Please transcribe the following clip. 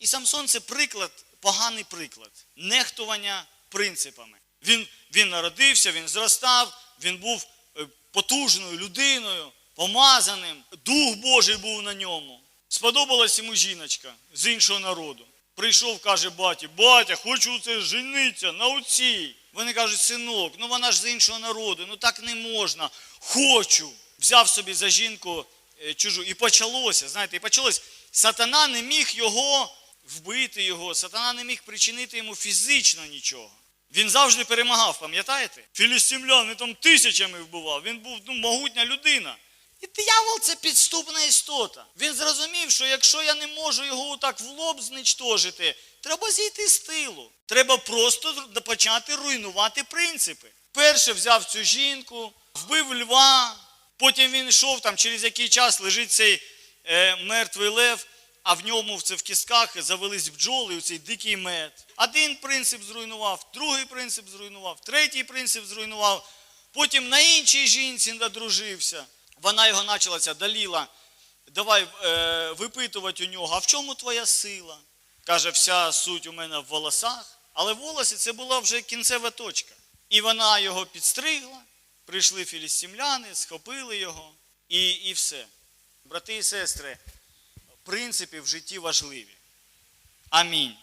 І Самсон це приклад, поганий приклад нехтування принципами. Він, він народився, він зростав, він був е, потужною людиною, помазаним, Дух Божий був на ньому. Сподобалась йому жіночка з іншого народу. Прийшов, каже баті, батя, хочу це жениться на оцій. Вони кажуть, синок, ну вона ж з іншого народу, ну так не можна. Хочу. Взяв собі за жінку е, чужу. І почалося, знаєте, і почалось. Сатана не міг його вбити його, сатана не міг причинити йому фізично нічого. Він завжди перемагав, пам'ятаєте? Філістимлян він там тисячами вбивав. Він був ну, могутня людина. І диявол це підступна істота. Він зрозумів, що якщо я не можу його так в лоб зничтожити, треба зійти з тилу. Треба просто почати руйнувати принципи. Перше взяв цю жінку, вбив льва, потім він йшов там, через який час лежить цей е, мертвий лев, а в ньому це в кістках завелись бджоли, у цей дикий мед. Один принцип зруйнував, другий принцип зруйнував, третій принцип зруйнував. Потім на іншій жінці надружився. Вона його почалася, даліла. Давай е, випитувати у нього, а в чому твоя сила? Каже, вся суть у мене в волосах. Але волоси це була вже кінцева точка. І вона його підстригла, прийшли філістимляни, схопили його, і, і все. Брати і сестри, принципи в житті важливі. Амінь.